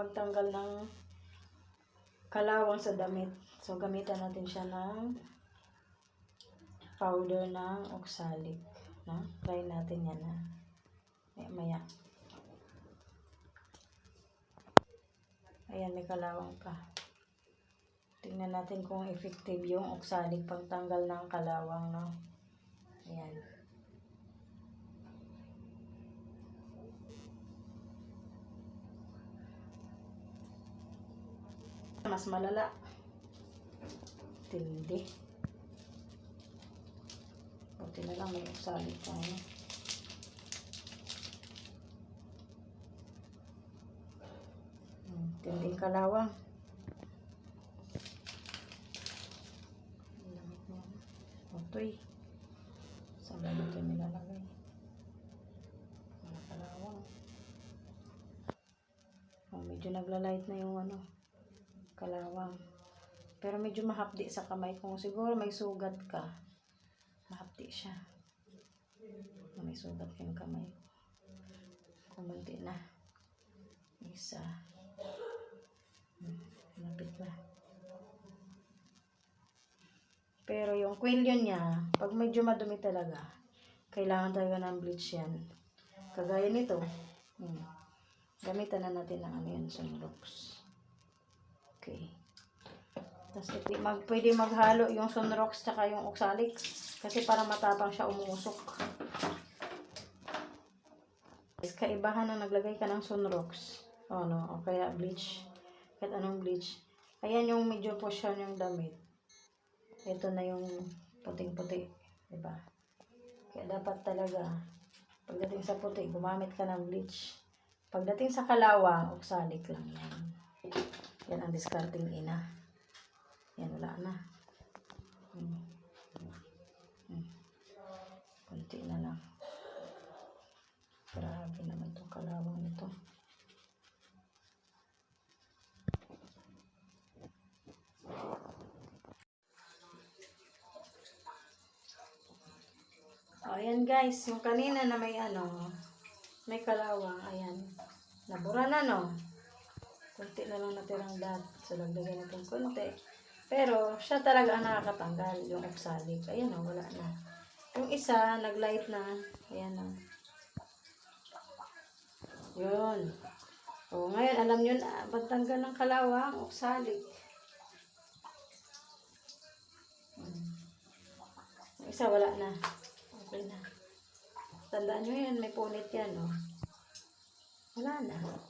magtanggal ng kalawang sa damit. So, gamitan natin siya ng powder ng oxalic. No? Try natin yan ha. Maya, maya. Ayan, may kalawang pa. Tingnan natin kung effective yung oxalic pang tanggal ng kalawang, no? Ayan. Mas malala. Tindi. Buti na lang may oxalic tayo. Hmm, Tinding kalawang. Otoy. Saan ba dito nilalagay? Mga kalawang. Oh, medyo naglalight na yung ano, kalawang. Pero medyo mahapdi sa kamay kung siguro may sugat ka. Mahapdi siya. May sugat yung kamay. Kumunti na. Isa. Hmm, Lapit na. Pero yung kwelyo niya, pag medyo madumi talaga, kailangan talaga ng bleach yan. Kagaya nito. Hmm. Gamitan na natin ng ano yan, sunrocks. Okay. Tapos mag, pwede maghalo yung sunrocks tsaka yung oxalic. Kasi para matapang siya umusok. Kaibahan na naglagay ka ng sunrocks. O no, o kaya bleach. Kahit anong bleach. Ayan yung medyo portion yung damit. Ito na yung puting-puti. Diba? Kaya dapat talaga, pagdating sa puti, gumamit ka ng bleach. Pagdating sa kalawang, oxalic lang yan. Yan ang discarding ina. Yan, wala na. Hmm. Hmm. Kunti na lang. Grabe naman itong kalawang nito. O, ayan guys. Yung kanina na may ano, may kalawang. Ayan. Nabura na, no? Kunti na lang natirang dot. So, lagdagan natin kunti. Pero, siya talaga ang nakakatanggal, yung oxalic. Ayan o, wala na. Yung isa, naglight na. Ayan o. Yun. O, ngayon, alam nyo na, pagtanggal ng kalawang, oxalic. Yung isa, wala na. Okay na. Tandaan nyo yan, may punit yan, o. Wala na.